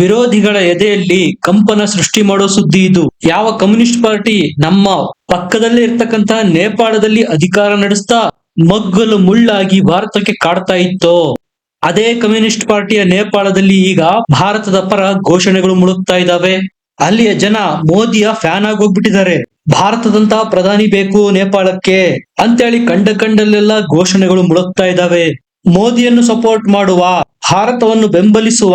ವಿರೋಧಿಗಳ ಎದೆಯಲ್ಲಿ ಕಂಪನ ಸೃಷ್ಟಿ ಮಾಡೋ ಸುದ್ದಿ ಇದು. ಯಾವ ಕಮ್ಯುನಿಸ್ಟ್ ಪಾರ್ಟಿ ನಮ್ಮ ಪಕ್ಕದಲ್ಲೇ ಇರ್ತಕ್ಕಂತಹ ನೇಪಾಳದಲ್ಲಿ ಅಧಿಕಾರ ನಡೆಸ್ತಾ ಮಗ್ಗಲು ಮುಳ್ಳಾಗಿ ಭಾರತಕ್ಕೆ ಕಾಡ್ತಾ ಇತ್ತೋ? ಅದೇ ಕಮ್ಯುನಿಸ್ಟ್ ಪಾರ್ಟಿಯ ನೇಪಾಳದಲ್ಲಿ ಈಗ ಭಾರತದ ಪರ ಘೋಷಣೆಗಳು ಮುಳುಗ್ತಾ ಇದ್ದಾವೆ ಅಲ್ಲಿಯ ಜನ ಮೋದಿಯ ಫ್ಯಾನ್ ಆಗೋಗ್ಬಿಟ್ಟಿದ್ದಾರೆ. ಭಾರತದಂತಹ ಪ್ರಧಾನಿ ಬೇಕು ನೇಪಾಳಕ್ಕೆ. ಅಂತೇಳಿ ಕಂಡ ಕಂಡಲ್ಲೆಲ್ಲ ಘೋಷಣೆಗಳು ಮುಳುಗ್ತಾ ಇದ್ದಾವೆ ಮೋದಿಯನ್ನು ಸಪೋರ್ಟ್ ಮಾಡುವ, ಭಾರತವನ್ನು ಬೆಂಬಲಿಸುವ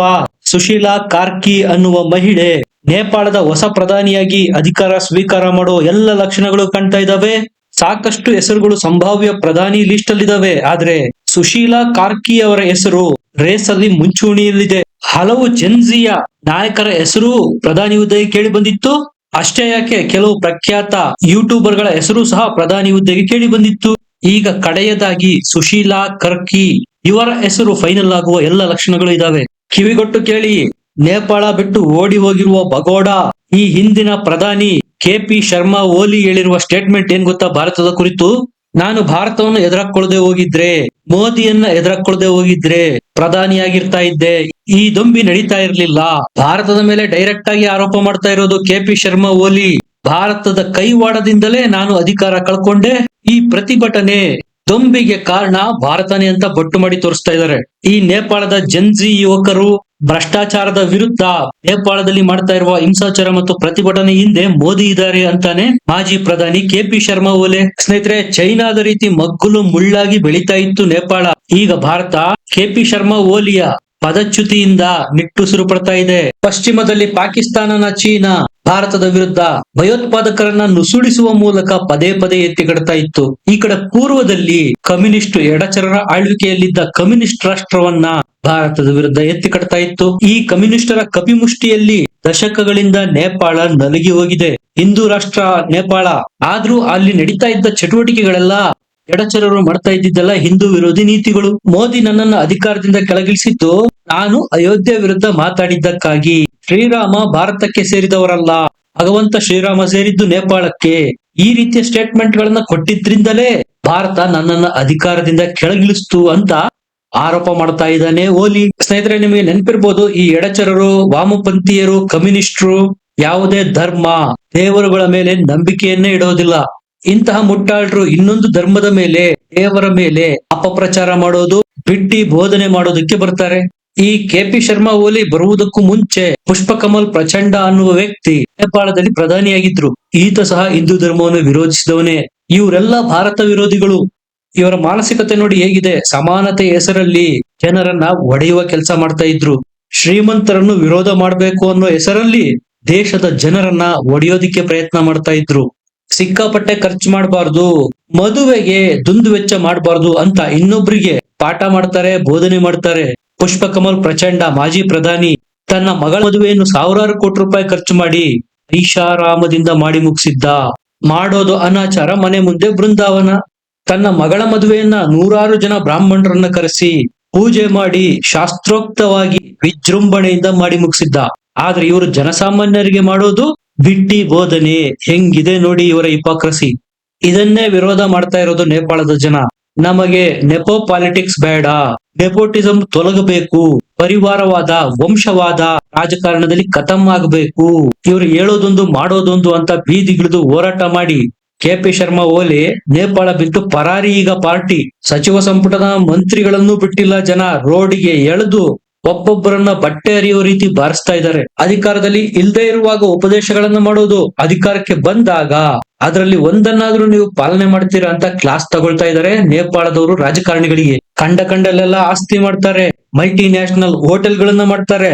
ಸುಶೀಲಾ ಕಾರ್ಕಿ ಅನ್ನುವ ಮಹಿಳೆ ನೇಪಾಳದ ಹೊಸ ಪ್ರಧಾನಿಯಾಗಿ ಅಧಿಕಾರ ಸ್ವೀಕಾರ ಮಾಡೋ ಎಲ್ಲ ಲಕ್ಷಣಗಳು ಕಾಣ್ತಾ ಇದ್ದಾವೆ. ಸಾಕಷ್ಟು ಹೆಸರುಗಳು ಸಂಭಾವ್ಯ ಪ್ರಧಾನಿ ಲಿಸ್ಟ್ ಅಲ್ಲಿದ್ದಾವೆ ಆದ್ರೆ ಸುಶೀಲಾ ಕಾರ್ಕಿ ಅವರ ಹೆಸರು ರೇಸ್ ಅಲ್ಲಿ ಮುಂಚೂಣಿಯಲ್ಲಿದೆ. ಹಲವು ಜನ್ಜಿಯ ನಾಯಕರ ಹೆಸರು ಪ್ರಧಾನಿ ಹುದ್ದೆಗೆ ಕೇಳಿ ಬಂದಿತ್ತು. ಅಷ್ಟೇ ಯಾಕೆ ಕೆಲವು ಪ್ರಖ್ಯಾತ ಯೂಟ್ಯೂಬರ್ಗಳ ಹೆಸರು ಸಹ ಪ್ರಧಾನಿ ಹುದ್ದೆಗೆ ಕೇಳಿ ಬಂದಿತ್ತು. ಈಗ ಕಡೆಯದಾಗಿ ಸುಶೀಲಾ, ಕರ್ಕಿ ಇವರ ಹೆಸರು ಫೈನಲ್ ಆಗುವ ಎಲ್ಲ ಲಕ್ಷಣಗಳು ಇದಾವೆ ಕಿವಿಗೊಟ್ಟು ಕೇಳಿ, ನೇಪಾಳ ಬಿಟ್ಟು ಓಡಿ ಹೋಗಿರುವ ಬಗೋಡ ಈ ಹಿಂದಿನ ಪ್ರಧಾನಿ ಕೆ ಪಿ ಶರ್ಮಾ ಓಲಿ ಹೇಳಿರುವ ಸ್ಟೇಟ್ಮೆಂಟ್ ಏನ್ ಗೊತ್ತಾ ಭಾರತದ ಕುರಿತು? ನಾನು ಭಾರತವನ್ನು ಎದುರಾಕೊಳ್ಳದೆ ಹೋಗಿದ್ರೆ, ಮೋದಿಯನ್ನ ಎದುರಾಕೊಳ್ಳದೆ ಹೋಗಿದ್ರೆ ಪ್ರಧಾನಿಯಾಗಿರ್ತಾ ಇದ್ದೆ. ಈ ದೊಂಬಿ ನಡೀತಾ ಇರ್ಲಿಲ್ಲ. ಭಾರತದ ಮೇಲೆ ಡೈರೆಕ್ಟ್ ಆಗಿ ಆರೋಪ ಮಾಡ್ತಾ ಇರೋದು ಕೆ ಪಿ ಶರ್ಮಾ ಓಲಿ. ಭಾರತದ ಕೈವಾಡದಿಂದಲೇ ನಾನು ಅಧಿಕಾರ ಕಳ್ಕೊಂಡೆ. ಈ ಪ್ರತಿಭಟನೆ ದೊಂಬಿಗೆ ಕಾರಣ ಭಾರತನೇ ಅಂತ ಬಟ್ಟು ಮಾಡಿ ತೋರಿಸ್ತಾ ಇದ್ದಾರೆ. ಈ ನೇಪಾಳದ ಜನ್ಜಿ ಯುವಕರು ಭ್ರಷ್ಟಾಚಾರದ ವಿರುದ್ಧ ನೇಪಾಳದಲ್ಲಿ ಮಾಡ್ತಾ ಇರುವ ಹಿಂಸಾಚಾರ ಮತ್ತು ಪ್ರತಿಭಟನೆ ಹಿಂದೆ ಮೋದಿ ಇದ್ದಾರೆ ಅಂತಾನೆ ಮಾಜಿ ಪ್ರಧಾನಿ ಕೆ ಪಿ ಶರ್ಮಾ ಓಲೆ. ಸ್ನೇಹಿತರೆ, ಚೈನಾದ ರೀತಿ ಮಗ್ಗುಲು ಮುಳ್ಳಾಗಿ ಬೆಳೀತಾ ಇತ್ತು ನೇಪಾಳ. ಈಗ ಭಾರತ ಕೆ ಪಿ ಶರ್ಮಾ ಓಲಿಯ ಪದಚ್ಯುತಿಯಿಂದ ನಿಟ್ಟುಸಿರು ಪಡ್ತಾ ಇದೆ. ಪಶ್ಚಿಮದಲ್ಲಿ ಪಾಕಿಸ್ತಾನನ ಚೀನಾ, ಭಾರತದ ವಿರುದ್ಧ ಭಯೋತ್ಪಾದಕರನ್ನ ನುಸುಳಿಸುವ ಮೂಲಕ ಪದೇ ಪದೇ ಎತ್ತಿಗಡ್ತಾ ಇತ್ತು. ಈ ಕಡೆ ಪೂರ್ವದಲ್ಲಿ ಕಮ್ಯುನಿಸ್ಟ್ ಎಡಚರರ ಆಳ್ವಿಕೆಯಲ್ಲಿದ್ದ ಕಮ್ಯುನಿಸ್ಟ್ ರಾಷ್ಟ್ರವನ್ನ ಭಾರತದ ವಿರುದ್ಧ ಎತ್ತಿಕಡ್ತಾ ಇತ್ತು. ಈ ಕಮ್ಯುನಿಸ್ಟರ ಕಪಿಮುಷ್ಟಿಯಲ್ಲಿ ದಶಕಗಳಿಂದ ನೇಪಾಳ ನಲಗಿ ಹೋಗಿದೆ. ಹಿಂದೂ ರಾಷ್ಟ್ರ ನೇಪಾಳ, ಆದ್ರೂ ಅಲ್ಲಿ ನಡೀತಾ ಇದ್ದ ಚಟುವಟಿಕೆಗಳೆಲ್ಲ ಎಡಚರರು ಮಾಡ್ತಾ ಇದ್ದಿದ್ದೆಲ್ಲ ಹಿಂದೂ ವಿರೋಧಿ ನೀತಿಗಳು. ಮೋದಿ ನನ್ನನ್ನು ಅಧಿಕಾರದಿಂದ ಕೆಳಗಿಳಿಸಿದ್ದು ನಾನು ಅಯೋಧ್ಯೆ ವಿರುದ್ಧ ಮಾತಾಡಿದ್ದಕ್ಕಾಗಿ ಶ್ರೀರಾಮ ಭಾರತಕ್ಕೆ ಸೇರಿದವರಲ್ಲ. ಭಗವಂತ ಶ್ರೀರಾಮ ಸೇರಿದ್ದು ನೇಪಾಳಕ್ಕೆ. ಈ ರೀತಿಯ ಸ್ಟೇಟ್ಮೆಂಟ್ ಗಳನ್ನ ಕೊಟ್ಟಿದ್ರಿಂದಲೇ ಭಾರತ ನನ್ನನ್ನ ಅಧಿಕಾರದಿಂದ ಕೆಳಗಿಳಿಸ್ತು ಅಂತ ಆರೋಪ ಮಾಡ್ತಾ ಇದ್ದಾನೆ ಓಲಿ. ಸ್ನೇಹಿತರೆ, ನಿಮಗೆ ನೆನಪಿರ್ಬೋದು, ಈ ಎಡಚರರು, ವಾಮಪಂಥೀಯರು, ಕಮ್ಯುನಿಸ್ಟ್ರು ಯಾವುದೇ ಧರ್ಮ, ದೇವರುಗಳ ಮೇಲೆ ನಂಬಿಕೆಯನ್ನೇ ಇಡೋದಿಲ್ಲ. ಇಂತಹ ಮುಟ್ಟಾಳರು ಇನ್ನೊಂದು ಧರ್ಮದ ಮೇಲೆ, ದೇವರ ಮೇಲೆ ಅಪಪ್ರಚಾರ ಮಾಡೋದು, ಬಿಟ್ಟಿ ಬೋಧನೆ ಮಾಡೋದಕ್ಕೆ ಬರ್ತಾರೆ. ಈ ಕೆ ಪಿ ಶರ್ಮಾ ಓಲಿ ಬರುವುದಕ್ಕೂ ಮುಂಚೆ ಪುಷ್ಪಕಮಲ್ ಪ್ರಚಂಡ ಅನ್ನುವ ವ್ಯಕ್ತಿ ನೇಪಾಳದಲ್ಲಿ ಪ್ರಧಾನಿಯಾಗಿದ್ರು. ಈತ ಸಹ ಹಿಂದೂ ಧರ್ಮವನ್ನು ವಿರೋಧಿಸಿದವನೇ. ಇವರೆಲ್ಲ ಭಾರತ ವಿರೋಧಿಗಳು. ಇವರ ಮಾನಸಿಕತೆ ನೋಡಿ ಹೇಗಿದೆ. ಸಮಾನತೆ ಹೆಸರಲ್ಲಿ ಜನರನ್ನ ಒಡೆಯುವ ಕೆಲಸ ಮಾಡ್ತಾ ಇದ್ರು. ಶ್ರೀಮಂತರನ್ನು ವಿರೋಧ ಮಾಡಬೇಕು ಅನ್ನೋ ಹೆಸರಲ್ಲಿ ದೇಶದ ಜನರನ್ನ ಒಡೆಯೋದಿಕ್ಕೆ ಪ್ರಯತ್ನ ಮಾಡ್ತಾ ಇದ್ರು. ಸಿಕ್ಕಾಪಟ್ಟೆ ಖರ್ಚು ಮಾಡಬಾರ್ದು, ಮದುವೆಗೆ ದುಂದು ವೆಚ್ಚ ಮಾಡಬಾರ್ದು ಅಂತ ಇನ್ನೊಬ್ರಿಗೆ ಪಾಠ ಮಾಡ್ತಾರೆ, ಬೋಧನೆ ಮಾಡ್ತಾರೆ. ಪುಷ್ಪಕಮಲ್ ಪ್ರಚಂಡ ಮಾಜಿ ಪ್ರಧಾನಿ ತನ್ನ ಮಗಳ ಮದುವೆಯನ್ನು ಸಾವಿರಾರು ಕೋಟಿ ರೂಪಾಯಿ ಖರ್ಚು ಮಾಡಿ ಐಷಾರಾಮದಿಂದ ಮಾಡಿ ಮುಗಿಸಿದ್ದ. ಮಾಡೋದು ಅನಾಚಾರ, ಮನೆ ಮುಂದೆ ಬೃಂದಾವನ. ತನ್ನ ಮಗಳ ಮದುವೆಯನ್ನ ನೂರಾರು ಜನ ಬ್ರಾಹ್ಮಣರನ್ನ ಕರೆಸಿ ಪೂಜೆ ಮಾಡಿ ಶಾಸ್ತ್ರೋಕ್ತವಾಗಿ ವಿಜೃಂಭಣೆಯಿಂದ ಮಾಡಿ ಮುಗಿಸಿದ್ದ. ಆದ್ರೆ ಇವರು ಜನಸಾಮಾನ್ಯರಿಗೆ ಮಾಡೋದು ಬಿಟ್ಟಿ ಬೋಧನೆ. ಹೆಂಗಿದೆ ನೋಡಿ ಇವರ ಹಿಪಾಕ್ರಸಿ. ಇದನ್ನೇ ವಿರೋಧ ಮಾಡ್ತಾ ಇರೋದು ನೇಪಾಳದ ಜನ. ನಮಗೆ ನೆಪೋ ಪಾಲಿಟಿಕ್ಸ್ ಬೇಡ. ನೆಪೋಟಿಸಂ ತೊಲಗಬೇಕು. ಪರಿವಾರವಾದ, ವಂಶವಾದ ರಾಜಕಾರಣದಲ್ಲಿ ಖತಮ್ ಆಗಬೇಕು. ಇವರು ಹೇಳೋದೊಂದು ಮಾಡೋದೊಂದು ಅಂತ ಬೀದಿಗಿಳಿದು ಹೋರಾಟ ಮಾಡಿ. ಕೆ ಪಿ ಶರ್ಮಾ ಓಲಿ ನೇಪಾಳ ಬಿಟ್ಟು ಪರಾರಿ ಈಗ ಪಾರ್ಟಿ. ಸಚಿವ ಸಂಪುಟದ ಮಂತ್ರಿಗಳನ್ನು ಬಿಟ್ಟಿಲ್ಲ ಜನ. ರೋಡಿಗೆ ಎಳೆದು ಒಬ್ಬೊಬ್ಬರನ್ನ ಬಟ್ಟೆ ಅರಿಯೋ ರೀತಿ ಬಾರಿಸ್ತಾ ಇದ್ದಾರೆ. ಅಧಿಕಾರದಲ್ಲಿ ಇಲ್ಲದೆ ಇರುವಾಗ ಉಪದೇಶಗಳನ್ನು ಮಾಡೋದು ಅಧಿಕಾರಕ್ಕೆ ಬಂದಾಗ ಅದರಲ್ಲಿ ಒಂದನ್ನಾದ್ರೂ ನೀವು ಪಾಲನೆ ಮಾಡ್ತೀರಾ ಅಂತ ಕ್ಲಾಸ್ ತಗೊಳ್ತಾ ಇದ್ದಾರೆ ನೇಪಾಳದವರು ರಾಜಕಾರಣಿಗಳಿಗೆ ಕಂಡ ಕಂಡಲ್ಲೆಲ್ಲ ಆಸ್ತಿ ಮಾಡ್ತಾರೆ. ಮಲ್ಟಿ ನ್ಯಾಷನಲ್ ಹೋಟೆಲ್ಗಳನ್ನ ಮಾಡ್ತಾರೆ.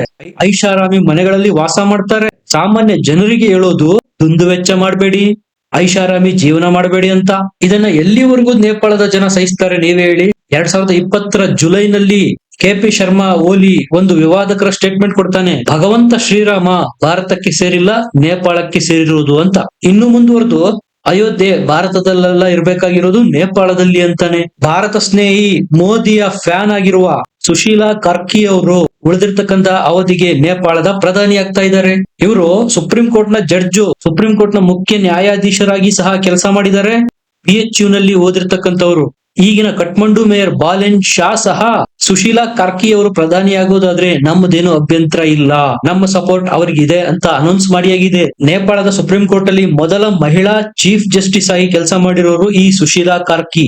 ಐಷಾರಾಮಿ ಮನೆಗಳಲ್ಲಿ ವಾಸ ಮಾಡ್ತಾರೆ. ಸಾಮಾನ್ಯ ಜನರಿಗೆ ಹೇಳೋದು, ದುಂದು ವೆಚ್ಚ ಮಾಡಬೇಡಿ, ಐಷಾರಾಮಿ ಜೀವನ ಮಾಡಬೇಡಿ ಅಂತ. ಇದನ್ನ ಎಲ್ಲಿವರೆಗೂ ನೇಪಾಳದ ಜನ ಸಹಿಸ್ತಾರೆ ನೀವೇ ಹೇಳಿ. ಎರಡ್ ಸಾವಿರದ ಇಪ್ಪತ್ತರ ಜುಲೈನಲ್ಲಿ ಕೆ ಪಿ ಶರ್ಮಾ ಓಲಿ ಒಂದು ವಿವಾದಕರ ಸ್ಟೇಟ್ಮೆಂಟ್ ಕೊಡ್ತಾನೆ. ಭಗವಂತ ಶ್ರೀರಾಮ ಭಾರತಕ್ಕೆ ಸೇರಿಲ್ಲ, ನೇಪಾಳಕ್ಕೆ ಸೇರಿರುವುದು ಅಂತ. ಇನ್ನು ಮುಂದುವರೆದು, ಅಯೋಧ್ಯೆ ಭಾರತದಲ್ಲೆಲ್ಲ ಇರಬೇಕಾಗಿರೋದು ನೇಪಾಳದಲ್ಲಿ ಅಂತಾನೆ. ಭಾರತ ಸ್ನೇಹಿ, ಮೋದಿಯ ಫ್ಯಾನ್ ಆಗಿರುವ ಸುಶೀಲಾ ಕಾರ್ಕಿ ಅವರು ಉಳಿದಿರ್ತಕ್ಕಂತ ಅವಧಿಗೆ ನೇಪಾಳದ ಪ್ರಧಾನಿ ಆಗ್ತಾ ಇದ್ದಾರೆ. ಇವರು ಸುಪ್ರೀಂ ಕೋರ್ಟ್ನ ಜಡ್ಜು, ಸುಪ್ರೀಂ ಕೋರ್ಟ್ನ ಮುಖ್ಯ ನ್ಯಾಯಾಧೀಶರಾಗಿ ಸಹ ಕೆಲಸ ಮಾಡಿದ್ದಾರೆ. ಪಿ ಎಚ್ ಯು ನಲ್ಲಿ ಓದಿರ್ತಕ್ಕಂಥವ್ರು. ಈಗಿನ ಕಠ್ಮಂಡು ಮೇಯರ್ ಬಾಲೆನ್ ಶಾ ಸಹ ಸುಶೀಲಾ ಕಾರ್ಕಿ ಅವರು ಪ್ರಧಾನಿಯಾಗೋದಾದ್ರೆ ನಮ್ಮದೇನು ಅಭ್ಯಂತರ ಇಲ್ಲ. ನಮ್ಮ ಸಪೋರ್ಟ್ ಅವರಿಗಿದೆ ಅಂತ ಅನೌನ್ಸ್ ಮಾಡಿಯಾಗಿದೆ. ನೇಪಾಳದ ಸುಪ್ರೀಂ ಕೋರ್ಟ್ ಅಲ್ಲಿ ಮೊದಲ ಮಹಿಳಾ ಚೀಫ್ ಜಸ್ಟಿಸ್ ಆಗಿ ಕೆಲಸ ಮಾಡಿರೋರು ಈ ಸುಶೀಲಾ ಕಾರ್ಕಿ.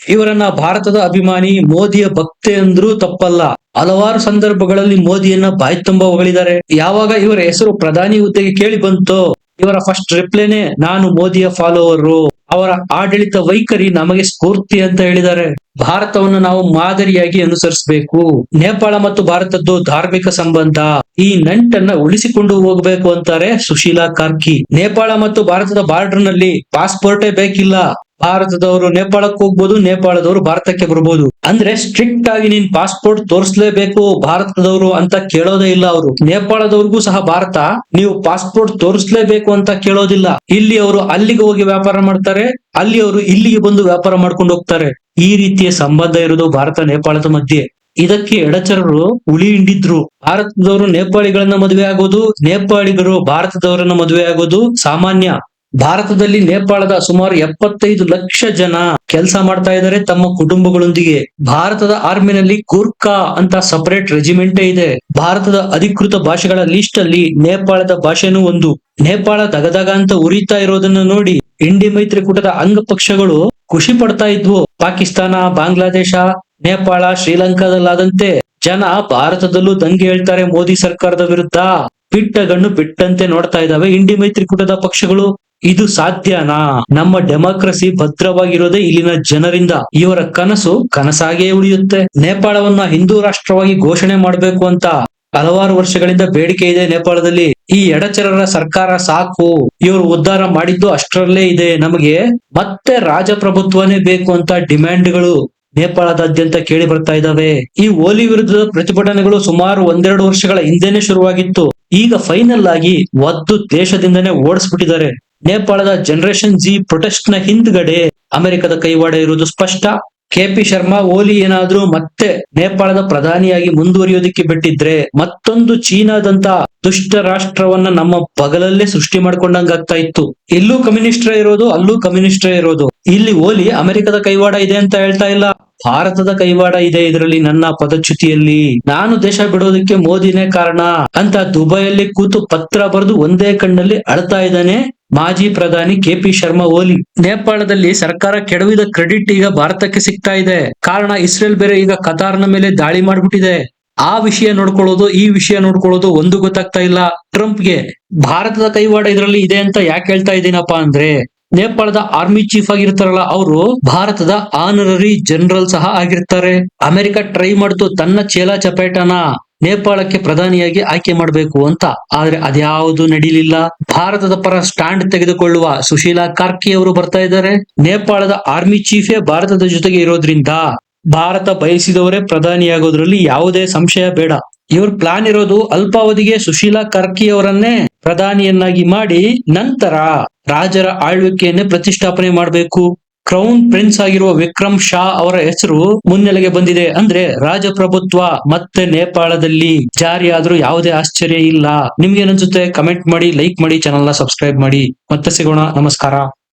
ಇವರನ್ನ ಭಾರತದ ಅಭಿಮಾನಿ ಮೋದಿಯ ಭಕ್ತೆ ಅಂದ್ರೂ ತಪ್ಪಲ್ಲ. ಹಲವಾರು ಸಂದರ್ಭಗಳಲ್ಲಿ ಮೋದಿಯನ್ನ ಬಾಯಿ ತುಂಬ ಹೊಗಳಿದ್ದಾರೆ. ಯಾವಾಗ ಇವರ ಹೆಸರು ಪ್ರಧಾನಿ ಹುದ್ದೆಗೆ ಕೇಳಿ ಬಂತೋ? ಇವರ ಫಸ್ಟ್ ರಿಪ್ಲೈನೇ ನಾನು ಮೋದಿಯ ಫಾಲೋವರು ಅವರ ಆಡಳಿತ ವೈಖರಿ ನಮಗೆ ಸ್ಫೂರ್ತಿ ಅಂತ ಹೇಳಿದ್ದಾರೆ. ಭಾರತವನ್ನು ನಾವು ಮಾದರಿಯಾಗಿ ಅನುಸರಿಸಬೇಕು. ನೇಪಾಳ ಮತ್ತು ಭಾರತದ್ದು ಧಾರ್ಮಿಕ ಸಂಬಂಧ. ಈ ನಂಟನ್ನ ಉಳಿಸಿಕೊಂಡು ಹೋಗಬೇಕು ಅಂತಾರೆ ಸುಶೀಲಾ ಕಾರ್ಕಿ. ನೇಪಾಳ ಮತ್ತು ಭಾರತದ ಬಾರ್ಡರ್ನಲ್ಲಿ ಪಾಸ್ಪೋರ್ಟೇ ಬೇಕಿಲ್ಲ. ಭಾರತದವರು ನೇಪಾಳಕ್ಕೆ ಹೋಗ್ಬೋದು, ನೇಪಾಳದವರು ಭಾರತಕ್ಕೆ ಬರ್ಬೋದು. ಅಂದ್ರೆ ಸ್ಟ್ರಿಕ್ಟ್ ಆಗಿ ನೀನ್ ಪಾಸ್ಪೋರ್ಟ್ ತೋರಿಸ್ಲೇಬೇಕು, ಭಾರತದವರು ಅಂತ ಕೇಳೋದೇ ಇಲ್ಲ ಅವರು. ನೇಪಾಳದವ್ರಿಗೂ ಸಹ ಭಾರತ, ನೀವು ಪಾಸ್ಪೋರ್ಟ್ ತೋರಿಸಲೇಬೇಕು ಅಂತ ಕೇಳೋದಿಲ್ಲ. ಇಲ್ಲಿ ಅವರು ಅಲ್ಲಿಗೆ ಹೋಗಿ ವ್ಯಾಪಾರ ಮಾಡ್ತಾರೆ, ಅಲ್ಲಿ ಅವರು ಇಲ್ಲಿಗೆ ಬಂದು ವ್ಯಾಪಾರ ಮಾಡ್ಕೊಂಡು ಹೋಗ್ತಾರೆ. ಈ ರೀತಿಯ ಸಂಬಂಧ ಇರೋದು ಭಾರತ, ನೇಪಾಳದ ಮಧ್ಯೆ. ಇದಕ್ಕೆ ಎಡಚರರು ಉಳಿ ಹಿಂಡಿದ್ರು. ಭಾರತದವರು ನೇಪಾಳಿಗಳನ್ನ ಮದುವೆ ಆಗೋದು, ನೇಪಾಳಿಗರು ಭಾರತದವರನ್ನ ಮದುವೆ ಆಗೋದು ಸಾಮಾನ್ಯ. ಭಾರತದಲ್ಲಿ ನೇಪಾಳದ ಸುಮಾರು ಎಪ್ಪತ್ತೈದು ಲಕ್ಷ ಜನ ಕೆಲಸ ಮಾಡ್ತಾ ಇದ್ದಾರೆ. ತಮ್ಮ ಕುಟುಂಬಗಳೊಂದಿಗೆ ಭಾರತದ ಆರ್ಮಿನಲ್ಲಿ ಗೂರ್ಖಾ ಅಂತ ಸಪರೇಟ್ ರೆಜಿಮೆಂಟೇ ಇದೆ. ಭಾರತದ ಅಧಿಕೃತ ಭಾಷೆಗಳ ಲಿಸ್ಟ್ ಅಲ್ಲಿ ನೇಪಾಳದ ಭಾಷೆನೂ ಒಂದು. ನೇಪಾಳ ದಗದಗ ಅಂತ ಉರಿತಾ ಇರೋದನ್ನ ನೋಡಿ ಇಂಡಿ ಮೈತ್ರಿಕೂಟದ ಅಂಗ ಪಕ್ಷಗಳು ಖುಷಿ ಪಡ್ತಾ ಇದ್ವು. ಪಾಕಿಸ್ತಾನ, ಬಾಂಗ್ಲಾದೇಶ, ನೇಪಾಳ, ಶ್ರೀಲಂಕಾದಲ್ಲಾದಂತೆ ಜನ ಭಾರತದಲ್ಲೂ ದಂಗೆ ಹೇಳ್ತಾರೆ ಮೋದಿ ಸರ್ಕಾರದ ವಿರುದ್ಧ. ಬಿಟ್ಟ ಗಣ್ಣು ಬಿಟ್ಟಂತೆ ನೋಡ್ತಾ ಇದ್ದಾವೆ ಇಂಡಿ ಮೈತ್ರಿಕೂಟದ ಪಕ್ಷಗಳು. ಇದು ಸಾಧ್ಯನಾ? ನಮ್ಮ ಡೆಮಾಕ್ರಸಿ ಭದ್ರವಾಗಿರೋದೇ ಇಲ್ಲಿನ ಜನರಿಂದ. ಇವರ ಕನಸು ಕನಸಾಗಿಯೇ ಉಳಿಯುತ್ತೆ. ನೇಪಾಳವನ್ನ ಹಿಂದೂ ರಾಷ್ಟ್ರವಾಗಿ ಘೋಷಣೆ ಮಾಡಬೇಕು ಅಂತ ಹಲವಾರು ವರ್ಷಗಳಿಂದ ಬೇಡಿಕೆ ಇದೆ ನೇಪಾಳದಲ್ಲಿ. ಈ ಎಡಚರರ ಸರ್ಕಾರ ಸಾಕು. ಇವರು ಉದ್ಧಾರ ಮಾಡಿದ್ದು ಅಷ್ಟರಲ್ಲೇ ಇದೆ. ನಮಗೆ ಮತ್ತೆ ರಾಜಪ್ರಭುತ್ವನೇ ಬೇಕು ಅಂತ ಡಿಮ್ಯಾಂಡ್ಗಳು ನೇಪಾಳದಾದ್ಯಂತ ಕೇಳಿ ಬರ್ತಾ ಇದ್ದಾವೆ. ಈ ಓಲಿ ವಿರುದ್ಧದ ಪ್ರತಿಭಟನೆಗಳು ಸುಮಾರು ಒಂದೆರಡು ವರ್ಷಗಳ ಹಿಂದೆನೆ ಶುರುವಾಗಿತ್ತು. ಈಗ ಫೈನಲ್ ಆಗಿ ಒದ್ದು ದೇಶದಿಂದನೇ ಓಡಿಸ್ಬಿಟ್ಟಿದ್ದಾರೆ. ನೇಪಾಳದ ಜನರೇಷನ್ ಜಿ ಪ್ರೊಟೆಸ್ಟ್ನ ಹಿಂದ್ಗಡೆ ಅಮೆರಿಕದ ಕೈವಾಡ ಇರುವುದು ಸ್ಪಷ್ಟ. ಕೆಪಿ ಶರ್ಮಾ ಓಲಿ ಏನಾದ್ರೂ ಮತ್ತೆ ನೇಪಾಳದ ಪ್ರಧಾನಿಯಾಗಿ ಮುಂದುವರಿಯೋದಿಕ್ಕೆ ಬಿಟ್ಟಿದ್ರೆ ಮತ್ತೊಂದು ಚೀನಾದಂತ ದುಷ್ಟ ರಾಷ್ಟ್ರವನ್ನ ನಮ್ಮ ಬಗಲಲ್ಲೇ ಸೃಷ್ಟಿ ಮಾಡ್ಕೊಂಡಂಗಾಗ್ತಾ ಇತ್ತು. ಇಲ್ಲೂ ಕಮ್ಯುನಿಸ್ಟ್ರೇ ಇರೋದು, ಅಲ್ಲೂ ಕಮ್ಯುನಿಸ್ಟ್ರೇ ಇರೋದು. ಇಲ್ಲಿ ಓಲಿ ಅಮೆರಿಕದ ಕೈವಾಡ ಇದೆ ಅಂತ ಹೇಳ್ತಾ ಇಲ್ಲ. ಭಾರತದ ಕೈವಾಡ ಇದೆ ಇದರಲ್ಲಿ ನನ್ನ ಪದಚ್ಯುತಿಯಲ್ಲಿ. ನಾನು ದೇಶ ಬಿಡೋದಕ್ಕೆ ಮೋದಿನೇ ಕಾರಣ ಅಂತ ದುಬೈಯಲ್ಲಿ ಕೂತು ಪತ್ರ ಬರೆದು ಒಂದೇ ಕಣ್ಣಲ್ಲಿ ಅಳ್ತಾ ಇದ್ದಾನೆ ಮಾಜಿ ಪ್ರಧಾನಿ ಕೆಪಿ ಶರ್ಮಾ ಓಲಿ, ನೇಪಾಳದಲ್ಲಿ ಸರ್ಕಾರ ಕೆಡವಿದ ಕ್ರೆಡಿಟ್ ಈಗ ಭಾರತಕ್ಕೆ ಸಿಗ್ತಾ ಇದೆ. ಕಾರಣ ಇಸ್ರೇಲ್ ಬೇರೆ ಈಗ ಕತಾರ್ನ ಮೇಲೆ ದಾಳಿ ಮಾಡ್ಬಿಟ್ಟಿದೆ. ಆ ವಿಷಯ ನೋಡ್ಕೊಳ್ಳೋದು, ಈ ವಿಷಯ ನೋಡ್ಕೊಳ್ಳೋದು ಒಂದು ಗೊತ್ತಾಗ್ತಾ ಇಲ್ಲ. ಟ್ರಂಪ್ಗೆ ಭಾರತದ ಕೈವಾಡ ಇದರಲ್ಲಿ ಇದೆ ಅಂತ ಯಾಕೆ ಹೇಳ್ತಾ ಇದ್ದೀನಪ್ಪ ಅಂದ್ರೆ, ನೇಪಾಳದ ಆರ್ಮಿ ಚೀಫ್ ಆಗಿರ್ತಾರಲ್ಲ ಅವರು, ಭಾರತದ ಆನರರಿ ಜನರಲ್ ಸಹ ಆಗಿರ್ತಾರೆ. ಅಮೆರಿಕ ಟ್ರೈ ಮಾಡ್ತು ತನ್ನ ಚೇಲ ಚಪೇಟನ. ನೇಪಾಳಕ್ಕೆ ಪ್ರಧಾನಿಯಾಗಿ ಆಯ್ಕೆ ಮಾಡಬೇಕು ಅಂತ. ಆದ್ರೆ ಅದ್ಯಾವುದು ನಡೀಲಿಲ್ಲ. ಭಾರತದ ಪರ ಸ್ಟ್ಯಾಂಡ್ ತೆಗೆದುಕೊಳ್ಳುವ ಸುಶೀಲಾ ಕಾರ್ಕಿ ಅವರು ಬರ್ತಾ ಇದ್ದಾರೆ. ನೇಪಾಳದ ಆರ್ಮಿ ಚೀಫೇ ಭಾರತದ ಜೊತೆಗೆ ಇರೋದ್ರಿಂದ ಭಾರತ ಬಯಸಿದವರೇ ಪ್ರಧಾನಿಯಾಗೋದ್ರಲ್ಲಿ ಯಾವುದೇ ಸಂಶಯ ಬೇಡ. ಇವ್ರ ಪ್ಲಾನ್ ಇರೋದು ಅಲ್ಪಾವಧಿಗೆ ಸುಶೀಲಾ ಕಾರ್ಕಿ ಅವರನ್ನೇ ಪ್ರಧಾನಿಯನ್ನಾಗಿ ಮಾಡಿ ನಂತರ ರಾಜರ ಆಳ್ವಿಕೆಯನ್ನೇ ಪ್ರತಿಷ್ಠಾಪನೆ ಮಾಡಬೇಕು. ಕ್ರೌನ್ ಪ್ರಿನ್ಸ್ ಆಗಿರುವ ವಿಕ್ರಮ್ ಶಾ ಅವರ ಹೆಸರು ಮುನ್ನೆಲೆಗೆ ಬಂದಿದೆ. ಅಂದ್ರೆ ರಾಜಪ್ರಭುತ್ವ ಮತ್ತೆ ನೇಪಾಳದಲ್ಲಿ ಜಾರಿಯಾದ್ರೂ ಯಾವುದೇ ಆಶ್ಚರ್ಯ ಇಲ್ಲ. ನಿಮ್ಗೆ ಏನನ್ಸುತ್ತೆ ಕಮೆಂಟ್ ಮಾಡಿ ಲೈಕ್ ಮಾಡಿ ಚಾನಲ್ನ ಸಬ್ಸ್ಕ್ರೈಬ್ ಮಾಡಿ. ಮತ್ತೆ ಸಿಗೋಣ. ನಮಸ್ಕಾರ.